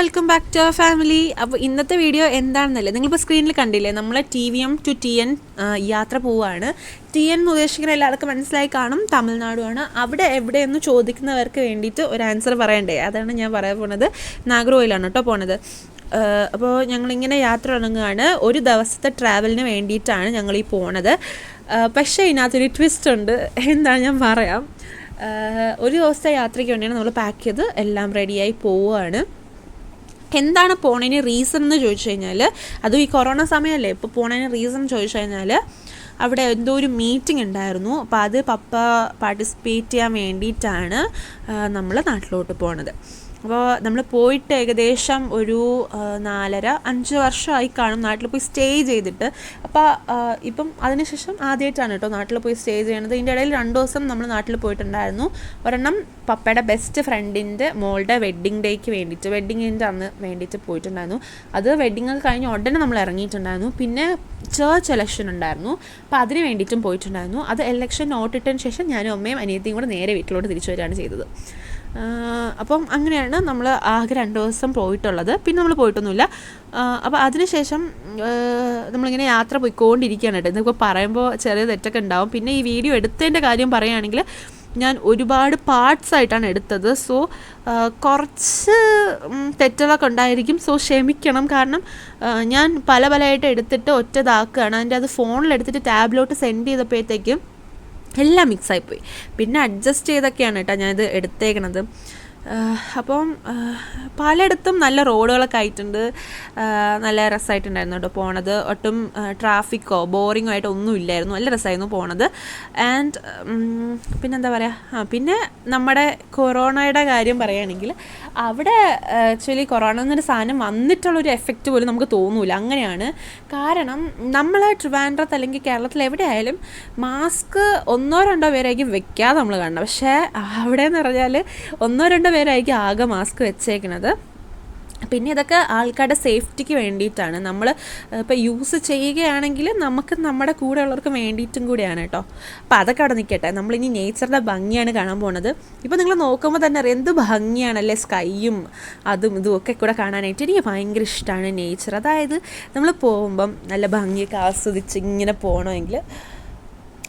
Welcome back to our family അപ്പോൾ ഇന്നത്തെ video എന്താണെന്നല്ലേ? നിങ്ങളിപ്പോൾ സ്ക്രീനിൽ കണ്ടില്ലേ? നമ്മൾ T V M to T N യാത്ര പോവുകയാണ് ടി എൻ ഉദ്ദേശിക്കുന്ന എല്ലാവർക്കും മനസ്സിലായി കാണും. തമിഴ്നാടുമാണ് അവിടെ എവിടെയെന്ന് ചോദിക്കുന്നവർക്ക് വേണ്ടിയിട്ട് ഒരു ആൻസർ പറയണ്ടേ? അതാണ് ഞാൻ പറയാൻ പോണത്. നാഗർകോയിലാണ് കേട്ടോ പോണത്. അപ്പോൾ ഞങ്ങളിങ്ങനെ യാത്ര തുടങ്ങുകയാണ്. ഒരു ദിവസത്തെ ട്രാവലിന് വേണ്ടിയിട്ടാണ് ഞങ്ങൾ ഈ പോണത്. പക്ഷേ ഇതിനകത്തൊരു ട്വിസ്റ്റ് ഉണ്ട്. എന്താണ് ഞാൻ പറയാം? ഒരു ദിവസത്തെ യാത്രയ്ക്ക് വേണ്ടിയാണ് നമ്മൾ പാക്ക് ചെയ്ത് എല്ലാം റെഡിയായി പോവുകയാണ്. എന്താണ് പോണതിന് റീസൺ എന്ന് ചോദിച്ചു കഴിഞ്ഞാൽ അതും ഈ കൊറോണ സമയമല്ലേ ഇപ്പോൾ പോണതിന് റീസൺ ചോദിച്ചു കഴിഞ്ഞാൽ അവിടെ എന്തോ ഒരു മീറ്റിംഗ് ഉണ്ടായിരുന്നു. അപ്പോൾ അത് പപ്പ പാർട്ടിസിപ്പേറ്റ് ചെയ്യാൻ വേണ്ടിയിട്ടാണ് നമ്മൾ നാട്ടിലോട്ട് പോണത്. അപ്പോൾ നമ്മൾ പോയിട്ട് ഏകദേശം ഒരു നാലര അഞ്ച് വർഷമായി കാണും നാട്ടിൽ പോയി സ്റ്റേ ചെയ്തിട്ട്. അപ്പോൾ ഇപ്പം അതിനുശേഷം ആദ്യമായിട്ടാണ് കേട്ടോ നാട്ടിൽ പോയി സ്റ്റേ ചെയ്യണത്. ഇതിന്റെ ഇടയിൽ രണ്ട് ദിവസം നമ്മൾ നാട്ടിൽ പോയിട്ടുണ്ടായിരുന്നു. ഒരെണ്ണം പപ്പയുടെ ബെസ്റ്റ് ഫ്രണ്ടിന്റെ മോളുടെ വെഡ്ഡിങ് ഡേക്ക് വേണ്ടിയിട്ട് വെഡ്ഡിങ്ങിന്റെ അന്ന് വേണ്ടിയിട്ട് പോയിട്ടുണ്ടായിരുന്നു. അത് വെഡ്ഡിങ് കഴിഞ്ഞ് ഉടനെ നമ്മൾ ഇറങ്ങിയിട്ടുണ്ടായിരുന്നു. പിന്നെ ചേർച്ച് എലക്ഷൻ ഉണ്ടായിരുന്നു. അപ്പോൾ അതിന് വേണ്ടിയിട്ടും പോയിട്ടുണ്ടായിരുന്നു. അത് എലക്ഷൻ നോട്ടിട്ടതിന് ശേഷം ഞാനും അമ്മയും അനിയത്തിയും കൂടെ നേരെ വീട്ടിലോട്ട് തിരിച്ചു വരികയാണ് ചെയ്തത്. അപ്പം അങ്ങനെയാണ് നമ്മൾ ആകെ രണ്ട് ദിവസം പോയിട്ടുള്ളത്. പിന്നെ നമ്മൾ പോയിട്ടൊന്നുമില്ല. അപ്പോൾ അതിനുശേഷം നമ്മളിങ്ങനെ യാത്ര പോയിക്കൊണ്ടിരിക്കുകയാണ് കേട്ടോ. ഇതിപ്പോൾ പറയുമ്പോൾ ചെറിയ തെറ്റൊക്കെ ഉണ്ടാവും. പിന്നെ ഈ വീഡിയോ എടുത്തതിന്റെ കാര്യം പറയുകയാണെങ്കിൽ ഞാൻ ഒരുപാട് പാർട്സ് ആയിട്ടാണ് എടുത്തത്. സോ കുറച്ച് തെറ്റുകളൊക്കെ ഉണ്ടായിരിക്കും. സോ ക്ഷമിക്കണം. കാരണം ഞാൻ പല പലയായിട്ട് എടുത്തിട്ട് ഒറ്റതാക്കുകയാണ് അതിന്റെ അത് ഫോണിൽ എടുത്തിട്ട് ടാബിലോട്ട് സെൻഡ് ചെയ്തപ്പോഴത്തേക്കും എല്ലാം മിക്സായിപ്പോയി പിന്നെ അഡ്ജസ്റ്റ് ചെയ്തൊക്കെയാണ് കേട്ടോ ഞാനിത് എടുത്തേക്കണത്. അപ്പം പലയിടത്തും നല്ല റോഡുകളൊക്കെ ആയിട്ടുണ്ട്. നല്ല രസമായിട്ടുണ്ടായിരുന്നു കേട്ടോ പോണത്. ഒട്ടും ട്രാഫിക്കോ ബോറിങ്ങോ ആയിട്ട് ഒന്നും ഇല്ലായിരുന്നു. നല്ല രസമായിരുന്നു പോണത്. ആൻഡ് പിന്നെന്താ പറയുക പിന്നെ നമ്മുടെ കൊറോണയുടെ കാര്യം പറയുകയാണെങ്കിൽ അവിടെ ആക്ച്വലി കൊറോണ എന്നൊരു സാധനം വന്നിട്ടുള്ളൊരു എഫക്റ്റ് പോലും നമുക്ക് തോന്നൂല. അങ്ങനെയാണ്. കാരണം നമ്മൾ ട്രിവാൻഡ്രത്ത് അല്ലെങ്കിൽ കേരളത്തിൽ എവിടെയായാലും മാസ്ക് ഒന്നോ രണ്ടോ പേരായിരിക്കും വെക്കാതെ നമ്മൾ കാണണം പക്ഷേ അവിടെ എന്ന് പറഞ്ഞാൽ ഒന്നോ രണ്ടോ പേരായിരിക്കും ആകെ മാസ്ക് വെച്ചേക്കണത്. പിന്നെ ഇതൊക്കെ ആൾക്കാരുടെ സേഫ്റ്റിക്ക് വേണ്ടിയിട്ടാണ്. നമ്മൾ ഇപ്പോൾ യൂസ് ചെയ്യുകയാണെങ്കിൽ നമുക്ക് നമ്മുടെ കൂടെ ഉള്ളവർക്ക് വേണ്ടിയിട്ടും കൂടിയാണ് കേട്ടോ അപ്പോൾ അതൊക്കെ അവിടെ നിൽക്കട്ടെ നമ്മളിനി നേച്ചറിന്റെ ഭംഗിയാണ് കാണാൻ പോണത്. ഇപ്പോൾ നിങ്ങൾ നോക്കുമ്പോൾ തന്നെ അറിയാം എന്ത് ഭംഗിയാണല്ലേ സ്കൈയും അതും ഇതും ഒക്കെ കൂടെ കാണാനായിട്ട്. എനിക്ക് ഭയങ്കര ഇഷ്ടമാണ് നേച്ചർ അതായത് നമ്മൾ പോകുമ്പം നല്ല ഭംഗിയൊക്കെ ആസ്വദിച്ച് ഇങ്ങനെ പോകണമെങ്കിൽ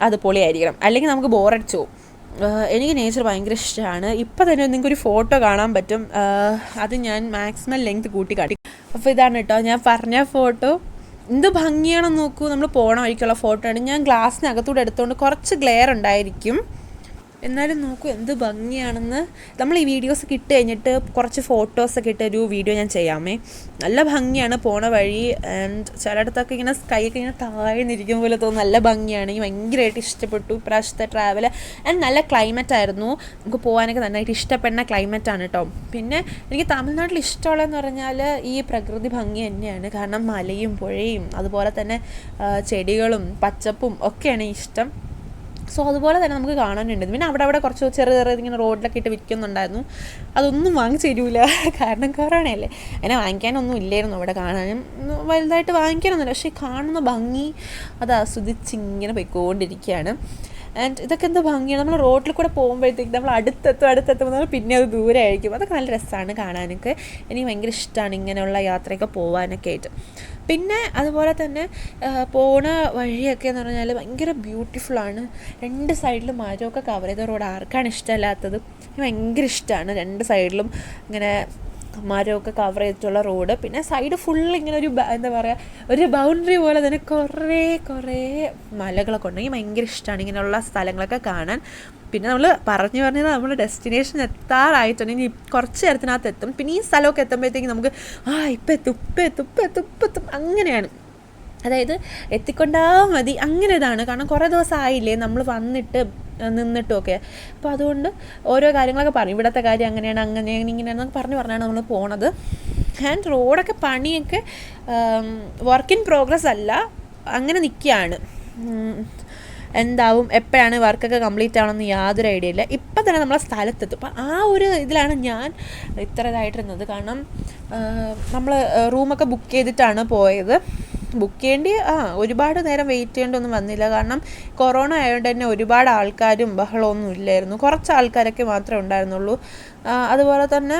അത് പൊളിയായിരിക്കണം അല്ലെങ്കിൽ നമുക്ക് ബോറടിച്ചു പോകും എനിക്ക് നേച്ചർ ഭയങ്കര ഇഷ്ടമാണ് ഇപ്പം തന്നെ നിങ്ങൾക്ക് ഒരു ഫോട്ടോ കാണാൻ പറ്റും. അത് ഞാൻ മാക്സിമം ലെങ്ത് കൂട്ടി കാട്ടി. അപ്പോൾ ഇതാണ് കേട്ടോ ഞാൻ പറഞ്ഞ ഫോട്ടോ എന്ത് ഭംഗിയാണെന്ന് നോക്കൂ. നമ്മൾ പോണ വഴിക്കുള്ള ഫോട്ടോ ആണ്. ഞാൻ ഗ്ലാസ്സിനകത്തൂടെ എടുത്തുകൊണ്ട് കുറച്ച് ഗ്ലെയർ ഉണ്ടായിരിക്കും. എന്നാലും നോക്കൂ എന്ത് ഭംഗിയാണെന്ന്. നമ്മൾ ഈ വീഡിയോസ് ഇട്ട് കഴിഞ്ഞിട്ട് കുറച്ച് ഫോട്ടോസൊക്കെ ഇട്ട് ഒരു വീഡിയോ ഞാൻ ചെയ്യാമേ. നല്ല ഭംഗിയാണ് പോണ വഴി. ആൻഡ് ചിലയിടത്തൊക്കെ ഇങ്ങനെ സ്കൈ ഒക്കെ ഇങ്ങനെ താഴ്ന്നിരിക്കും പോലെ തോന്നുന്നു നല്ല ഭംഗിയാണ്. എനിക്ക് ഭയങ്കരമായിട്ട് ഇഷ്ടപ്പെട്ടു. ഇപ്രാവശ്യത്തെ ട്രാവൽ ആൻഡ് നല്ല ക്ലൈമറ്റ് ആയിരുന്നു. നമുക്ക് പോകാനൊക്കെ നന്നായിട്ട് ഇഷ്ടപ്പെടുന്ന ക്ലൈമറ്റ് ആണ് കേട്ടോ പിന്നെ എനിക്ക് തമിഴ്നാട്ടിൽ ഇഷ്ടമുള്ളതെന്ന് പറഞ്ഞാൽ ഈ പ്രകൃതി ഭംഗി തന്നെയാണ്. കാരണം മലയും പുഴയും അതുപോലെ തന്നെ ചെടികളും പച്ചപ്പും ഒക്കെയാണ് ഇഷ്ടം. സോ അതുപോലെ തന്നെ നമുക്ക് കാണാനുണ്ട്. പിന്നെ അവിടെ അവിടെ കുറച്ച് ചെറിയ ചെറിയ ഇങ്ങനെ റോഡിലൊക്കെ ഇട്ട് വിൽക്കുന്നുണ്ടായിരുന്നു. അതൊന്നും വാങ്ങിച്ചു തരൂല. കാരണം കൊറോണയല്ലേ അതിനെ വാങ്ങിക്കാനൊന്നും ഇല്ലായിരുന്നു അവിടെ കാണാനും. വലുതായിട്ട് വാങ്ങിക്കാനൊന്നുമില്ല. പക്ഷേ കാണുന്ന ഭംഗി അത് ആസ്വദിച്ച് ഇങ്ങനെ പോയിക്കൊണ്ടിരിക്കുകയാണ്. ആൻഡ് ഇതൊക്കെ എന്ത് ഭംഗിയാണ് നമ്മൾ റോഡിൽ കൂടെ പോകുമ്പോഴത്തേക്ക് നമ്മൾ അടുത്തെത്തും അടുത്തെത്തുമ്പോൾ നമ്മൾ പിന്നെ അത് ദൂരെ ആയിരിക്കും അതൊക്കെ നല്ല രസമാണ് കാണാനൊക്കെ. എനിക്ക് ഭയങ്കര ഇഷ്ടമാണ് ഇങ്ങനെയുള്ള യാത്രയൊക്കെ പോകാനൊക്കെ ആയിട്ട്. പിന്നെ അതുപോലെ തന്നെ പോണ വഴിയൊക്കെ എന്ന് പറഞ്ഞാൽ ഭയങ്കര ബ്യൂട്ടിഫുള്ളാണ് രണ്ട് സൈഡിലും മരമൊക്കെ കവർ ചെയ്ത റോഡ് ആർക്കാണ് ഇഷ്ടമല്ലാത്തത്? ഭയങ്കര ഇഷ്ടമാണ് രണ്ട് സൈഡിലും ഇങ്ങനെ മരമൊക്കെ കവർ ചെയ്തിട്ടുള്ള റോഡ് പിന്നെ സൈഡ് ഫുൾ ഇങ്ങനെ ഒരു എന്താ പറയുക ഒരു ബൗണ്ടറി പോലെ തന്നെ കുറേ കുറേ മലകളൊക്കെ ഉണ്ടെങ്കിൽ ഭയങ്കര ഇഷ്ടമാണ് ഇങ്ങനെയുള്ള സ്ഥലങ്ങളൊക്കെ കാണാൻ. പിന്നെ നമ്മൾ പറഞ്ഞു പറഞ്ഞത് നമ്മൾ ഡെസ്റ്റിനേഷൻ എത്താറായിട്ടുണ്ട്. ഇനി കുറച്ച് നേരത്തിനകത്ത് എത്തും. പിന്നെ ഈ സ്ഥലമൊക്കെ എത്തുമ്പോഴത്തേക്കും നമുക്ക് ആ ഇപ്പം എത്തും ഇപ്പം എത്തും എത്തും അങ്ങനെയാണ്. അതായത് എത്തിക്കൊണ്ടാ മതി. അങ്ങനെ ഇതാണ്. കാരണം കുറേ ദിവസം ആയില്ലേ നമ്മൾ വന്നിട്ട് നിന്നിട്ടും അപ്പം അപ്പോൾ അതുകൊണ്ട് ഓരോ കാര്യങ്ങളൊക്കെ പറയും. ഇവിടുത്തെ കാര്യം അങ്ങനെയാണ് അങ്ങനെയാണ് ഇങ്ങനെയാണെന്നൊക്കെ പറഞ്ഞു പറഞ്ഞാണ് നമ്മൾ പോണത്. ആൻഡ് റോഡൊക്കെ പണിയൊക്കെ വർക്ക് ഇൻ പ്രോഗ്രസ് അല്ല അങ്ങനെ നിൽക്കുകയാണ് എന്താവും എപ്പോഴാണ് വർക്കൊക്കെ കംപ്ലീറ്റ് ആവണമെന്ന് യാതൊരു ഐഡിയ ഇല്ല. ഇപ്പം തന്നെ നമ്മളെ സ്ഥലത്തെത്തും. അപ്പം ആ ഒരു ഇതിലാണ് ഞാൻ ഇത്ര ഇതായിട്ടിരുന്നത്. കാരണം നമ്മൾ റൂമൊക്കെ ബുക്ക് ചെയ്തിട്ടാണ് പോയത്. ബുക്ക് ചെയ്യേണ്ടി ആ ഒരുപാട് നേരം വെയിറ്റ് ചെയ്യേണ്ടൊന്നും വന്നില്ല. കാരണം കൊറോണ ആയതുകൊണ്ട് തന്നെ ഒരുപാട് ആൾക്കാരും ബഹളമൊന്നും ഇല്ലായിരുന്നു. കുറച്ച് ആൾക്കാരൊക്കെ മാത്രമേ ഉണ്ടായിരുന്നുള്ളൂ. അതുപോലെ തന്നെ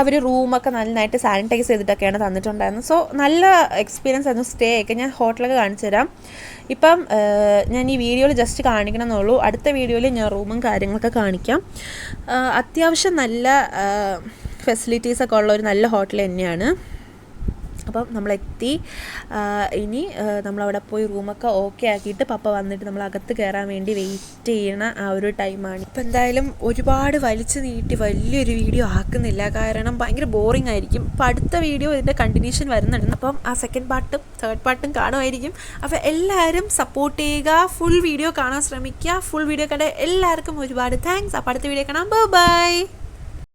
അവർ റൂമൊക്കെ നന്നായിട്ട് സാനിറ്റൈസ് ചെയ്തിട്ടൊക്കെയാണ് തന്നിട്ടുണ്ടായിരുന്നത്. സോ നല്ല എക്സ്പീരിയൻസ് ആയിരുന്നു സ്റ്റേ ഒക്കെ. ഞാൻ ഹോട്ടലൊക്കെ കാണിച്ചു തരാം. ഇപ്പം ഞാൻ ഈ വീഡിയോയിൽ ജസ്റ്റ് കാണിക്കണമെന്നുള്ളൂ. അടുത്ത വീഡിയോയിൽ ഞാൻ റൂമും കാര്യങ്ങളൊക്കെ കാണിക്കാം. അത്യാവശ്യം നല്ല ഫെസിലിറ്റീസൊക്കെ ഉള്ള ഒരു നല്ല ഹോട്ടൽ തന്നെയാണ്. അപ്പം നമ്മളെത്തി. ഇനി നമ്മളവിടെ പോയി റൂമൊക്കെ ഓക്കെ ആക്കിയിട്ട് പപ്പ വന്നിട്ട് നമ്മൾ അകത്ത് കയറാൻ വേണ്ടി വെയിറ്റ് ചെയ്യണ ആ ഒരു ടൈമാണ്. ഇപ്പം എന്തായാലും ഒരുപാട് വലിച്ചു നീട്ടി വലിയൊരു വീഡിയോ ആക്കുന്നില്ല. കാരണം ഭയങ്കര ബോറിംഗ് ആയിരിക്കും. അപ്പം അടുത്ത വീഡിയോ ഇതിന്റെ കണ്ടിന്യൂഷൻ വരുന്നുണ്ട്. അപ്പം ആ സെക്കൻഡ് പാർട്ടും തേർഡ് പാർട്ടും കാണുമായിരിക്കും. അപ്പോൾ എല്ലാവരും സപ്പോർട്ട് ചെയ്യുക. ഫുൾ വീഡിയോ കാണാൻ ശ്രമിക്കുക. ഫുൾ വീഡിയോ കണ്ട എല്ലാവർക്കും ഒരുപാട് താങ്ക്സ് അപ്പോൾ അടുത്ത വീഡിയോ കാണാം. ബൈ